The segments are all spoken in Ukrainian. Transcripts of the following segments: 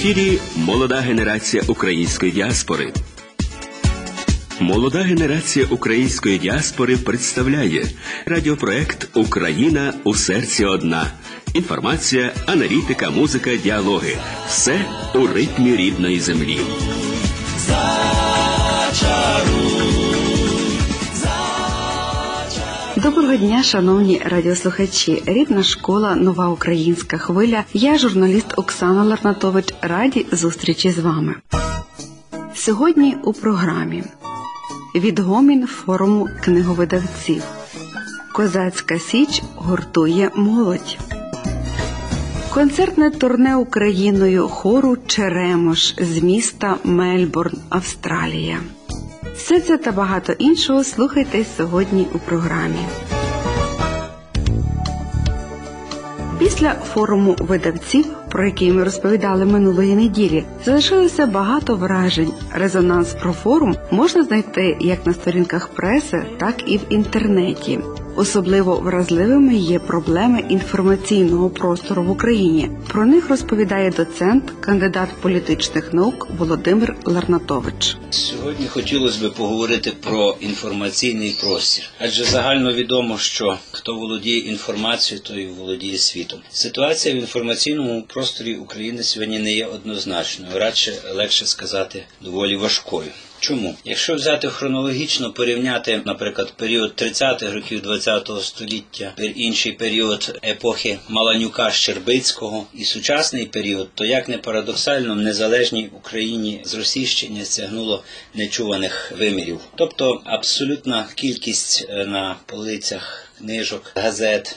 ефірі молода генерація української діаспори. Молода генерація української діаспори представляє радіопроект Україна у серці одна. Інформація, аналітика, музика, діалоги. Все у ритмі рідної землі. Доброго дня, шановні радіослухачі. Рідна школа, нова українська хвиля. Я журналіст Оксана Ларнатович. Раді зустрічі з вами. Сьогодні у програмі відгомін форуму книговидавців. Козацька Січ гуртує молодь. Концертне турне Україною хору Черемош з міста Мельбурн, Австралія. Все це та багато іншого слухайте сьогодні у програмі. Після форуму видавців, про який ми розповідали минулої неділі, залишилося багато вражень. Резонанс про форум можна знайти як на сторінках преси, так і в інтернеті. Особливо вразливими є проблеми інформаційного простору в Україні. Про них розповідає доцент, кандидат політичних наук Володимир Ларнатович. Сьогодні хотілося б поговорити про інформаційний простір, адже загально відомо, що хто володіє інформацією, той володіє світом. Ситуація в інформаційному просторі України сьогодні не є однозначною, радше легше сказати, доволі важкою. Чому? Якщо взяти хронологічно порівняти, наприклад, період 30-х років ХХ століття, інший період епохи Маланюка Щербицького і сучасний період, то як не парадоксально, в незалежній Україні зросійщення стягнуло нечуваних вимірів. Тобто абсолютна кількість е, на полицях книжок, газет.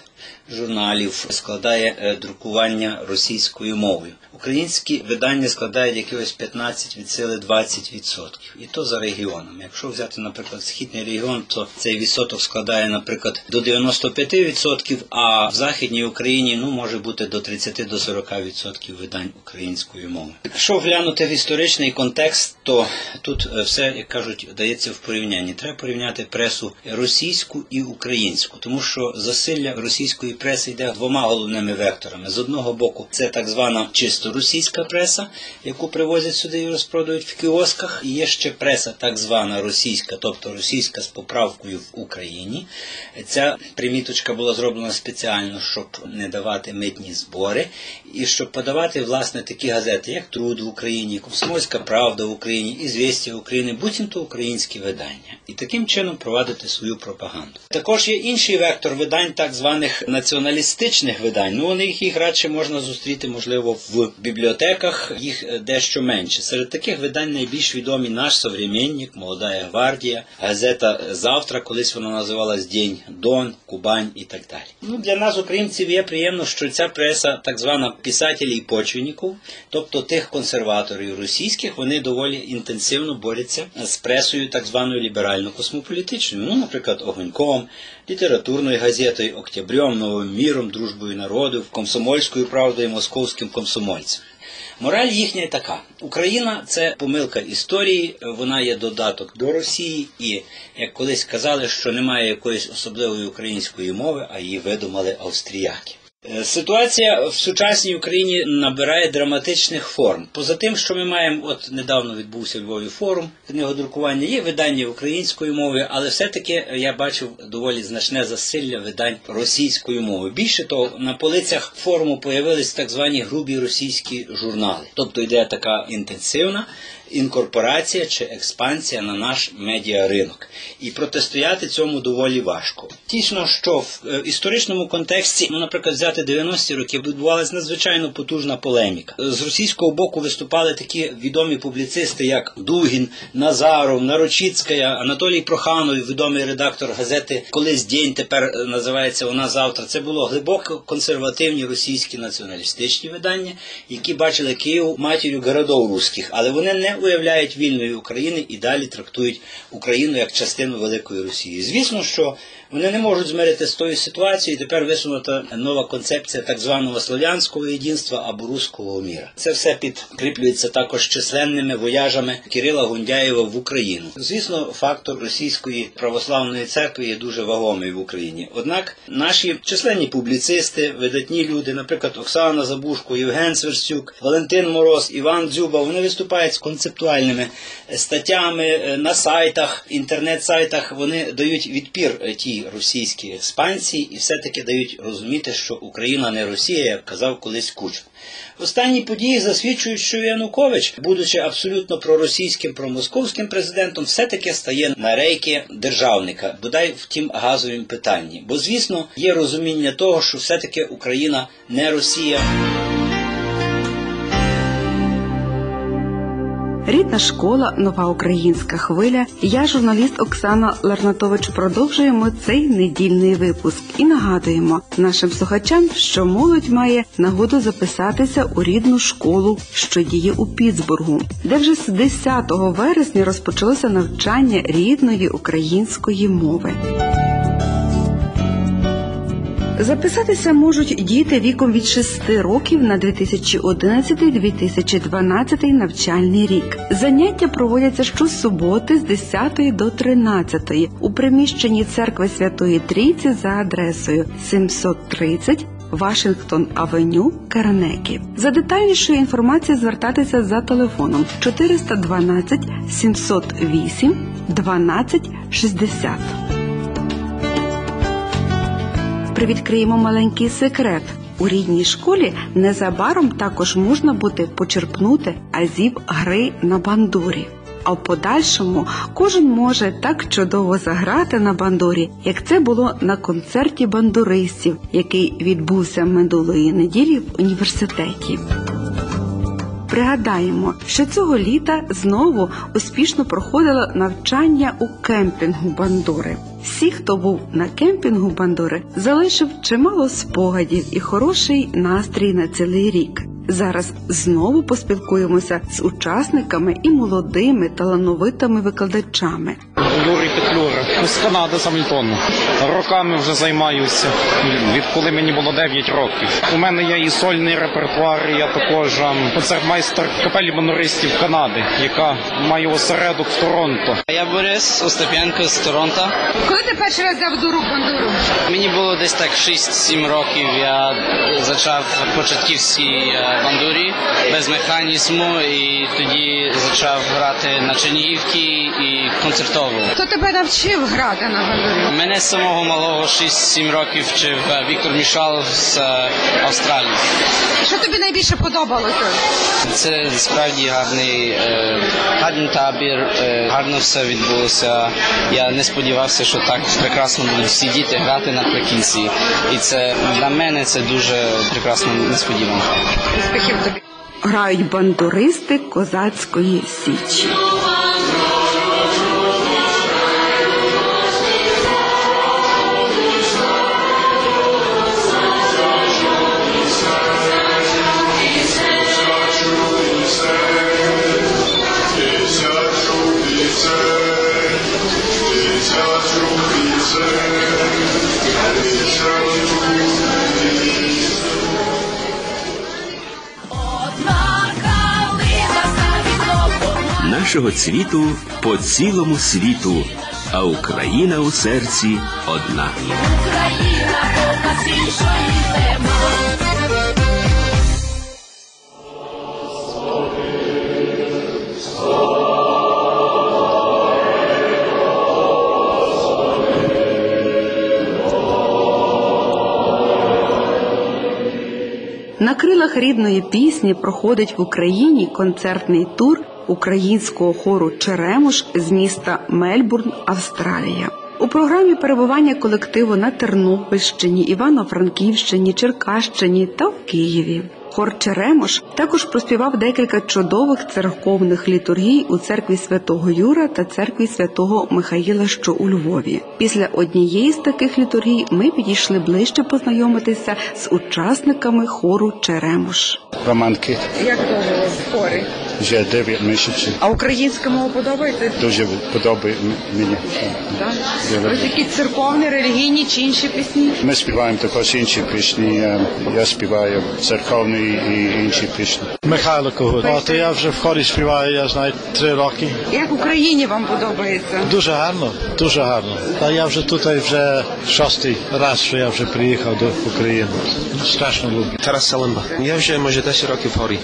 Журналів складає е, друкування російською мовою. Українські видання складають якихось 15 від сили 20%. І то за регіонами. Якщо взяти, наприклад, східний регіон, то цей відсоток складає, наприклад, до 95%, а в Західній Україні ну може бути до 30 до 40% видань українською мовою. Якщо глянути в історичний контекст, то тут е, все, як кажуть, дається в порівнянні. Треба порівняти пресу російську і українську, тому що засилля російської преси йде двома головними векторами. З одного боку, це так звана чисто російська преса, яку привозять сюди і розпродають в кіосках. І є ще преса, так звана російська, тобто російська з поправкою в Україні. Ця приміточка була зроблена спеціально, щоб не давати митні збори, і щоб подавати власне такі газети, як Труд в Україні, Комсомольська Правда в Україні, Ізвістя України, буцімто українські видання, і таким чином провадити свою пропаганду. Також є інший вектор видань, так званих націоналістичних видань. Ну вони їх радше можна зустріти, можливо, в бібліотеках, їх е, дещо менше. Серед таких видань найбільш відомі наш современник, Молода гвардія, газета Завтра, колись вона називалась День Дон, Кубань і так далі. Ну для нас, українців, є приємно, що ця преса, так звана писателів і почвенників, тобто тих консерваторів російських, вони доволі інтенсивно борються з пресою так званою ліберально-космополітичною. Ну, наприклад, Огоньком, літературною газетою, октябрьом, Новим міром, Дружбою народів, Комсомольською правдою, Московським комсомольцем. Мораль їхня така: Україна це помилка історії, вона є додаток до Росії, і як колись казали, що немає якоїсь особливої української мови, а її видумали австріяки. Е, Ситуація в сучасній Україні набирає драматичних форм. Поза тим, що ми маємо, от недавно відбувся Львові форум книгодрукування, є видання українською мовою, але все-таки я бачив доволі значне засилля видань російською мовою. Більше того, на полицях форуму появились так звані грубі російські журнали. Тобто йде така інтенсивна інкорпорація чи експансія на наш медіаринок. І протистояти цьому доволі важко. Тісно, що в е, історичному контексті, ну, наприклад, взяти 90-ті роки, відбувалася надзвичайно потужна полеміка. З російського боку виступали такі відомі публіцисти, як Дугін, Назаров, Нарочицька, Анатолій Проханов, відомий редактор газети Колись день тепер е, називається вона завтра. Це було глибоко консервативні російські націоналістичні видання, які бачили Київ матір'ю городов руських, але вони не уявляють вільної України і далі трактують Україну як частину Великої Росії. Звісно, що вони не можуть змирити з тою ситуацією. і Тепер висунута нова концепція так званого слов'янського єдинства або руського міра. Це все підкріплюється також численними вояжами Кирила Гундяєва в Україну. Звісно, фактор російської православної церкви є дуже вагомий в Україні. Однак наші численні публіцисти, видатні люди, наприклад, Оксана Забушко, Євген Сверстюк, Валентин Мороз, Іван Дзюба, вони виступають з концептуальними статтями е, на сайтах, інтернет-сайтах. Вони дають відпір е, тій російській експансії і все-таки дають розуміти, що Україна не Росія, як казав колись Кучма. Останні події засвідчують, що Янукович, будучи абсолютно проросійським, промосковським президентом, все-таки стає на рейки державника, бодай в тім газовім питанні. Бо, звісно, є розуміння того, що все-таки Україна не Росія. Рідна школа, нова українська хвиля. Я, журналіст Оксана Ларнатович, продовжуємо цей недільний випуск і нагадуємо нашим слухачам, що молодь має нагоду записатися у рідну школу, що діє у Піцбургу, де вже з 10 вересня розпочалося навчання рідної української мови. Записатися можуть діти віком від 6 років на 2011-2012 навчальний рік. Заняття проводяться щосуботи з 10 до 13 у приміщенні церкви Святої Трійці за адресою 730 Вашингтон Авеню, Карнекі. За детальнішою інформацією звертатися за телефоном 412 708 12 60. Привідкриємо маленький секрет. У рідній школі незабаром також можна буде почерпнути азів гри на бандурі. А в подальшому кожен може так чудово заграти на бандурі, як це було на концерті бандуристів, який відбувся минулої неділі в університеті. Пригадаємо, що цього літа знову успішно проходило навчання у кемпінгу Бандури. Всі, хто був на кемпінгу Бандури, залишив чимало спогадів і хороший настрій на цілий рік. Зараз знову поспілкуємося з учасниками і молодими талановитими викладачами. Юрій Петлюра з Канади з Гамільтону. Роками вже займаюся, відколи мені було 9 років. У мене є і сольний репертуар, і я також ем, концертмайстер капелі монористів Канади, яка має осередок в Торонто. Я Борис Остапенко з Торонто. Коли ти перший раз взяв дуру бандуру? Мені було десь так 6-7 років. Я почав початківській е, бандурі без механізму, і тоді почав грати на Чернігівці і концертову. Хто тебе навчив грати на бандурі? Мене з самого малого 6-7 років вчив е, Віктор Мішалов з е, Австралії. Що тобі найбільше подобалося? Це справді гарний, е, гарний табір, е, гарно все відбулося. Я не сподівався, що так прекрасно будуть всі діти грати наприкінці. І це для мене це дуже прекрасно несподіванка. Успіхів тобі. Грають бандуристи козацької січі. Нашого цвіту по цілому світу, а Україна у серці одна. Україна, показ іншої нема. На крилах рідної пісні проходить в Україні концертний тур українського хору Черемош з міста Мельбурн, Австралія. У програмі перебування колективу на Тернопільщині, Івано-Франківщині, Черкащині та в Києві. Хор Черемош також проспівав декілька чудових церковних літургій у церкві святого Юра та церкві святого Михаїла, що у Львові. Після однієї з таких літургій ми підійшли ближче познайомитися з учасниками хору Черемош. Роман Кит. Як довго в хорі? Вже 9 місяців. А українська мова подобається? Дуже подобає мені. Так. Ось які церковні, релігійні чи інші пісні? Ми співаємо також інші пісні. е, Я співаю церковні і інші пісні. Михайло Когут. А то я вже в хорі співаю, я знаю, три роки. Як в Україні вам подобається? Дуже гарно, дуже гарно. Та я вже тут вже шостий раз, що я вже приїхав до України. Страшно люблю. Тарас Салимба. Я вже майже 10 років в хорі.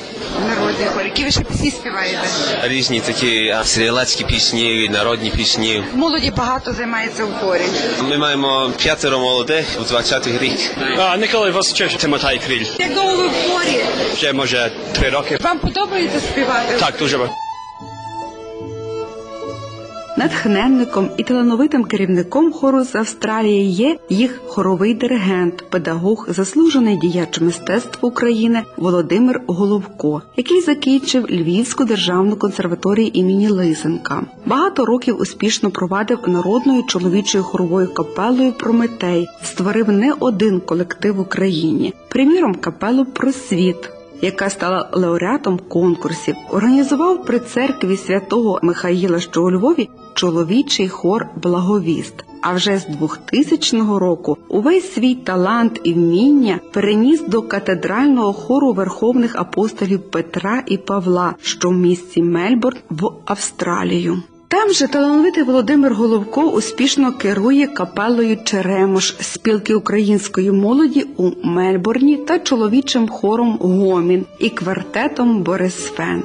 Народний хор. Які ви ще пісні співаєте? Різні такі а, стрілецькі пісні, народні пісні. Молоді багато займається в хорі. Ми маємо п'ятеро молодих у 20-й рік. А, Николай Васичевич, Тимотай Кріль. Як довго ви в хорі? Вже може три роки. Вам подобається співати? Так, дуже ба- Натхненником і талановитим керівником хору з Австралії є їх хоровий диригент, педагог, заслужений діяч мистецтв України Володимир Головко, який закінчив Львівську державну консерваторію імені Лисенка. Багато років успішно провадив народною чоловічою хоровою капелою Прометей, створив не один колектив в Україні, приміром капелу Просвіт яка стала лауреатом конкурсів, організував при церкві святого Михаїла, що у Львові, чоловічий хор Благовіст. А вже з 2000 року увесь свій талант і вміння переніс до катедрального хору верховних апостолів Петра і Павла, що в місті Мельбурн в Австралію. Там же талановитий Володимир Головко успішно керує капелою Черемош спілки української молоді у Мельбурні та чоловічим хором Гомін і квартетом Борисфен.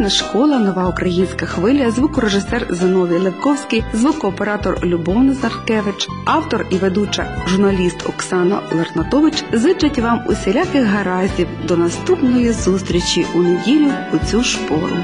Рідна школа, нова українська хвиля, звукорежисер Зиновій Левковський, звукооператор Любов Назаркевич, автор і ведуча журналіст Оксана Лернатович зичать вам усіляких гараздів до наступної зустрічі у неділю у цю ж пору.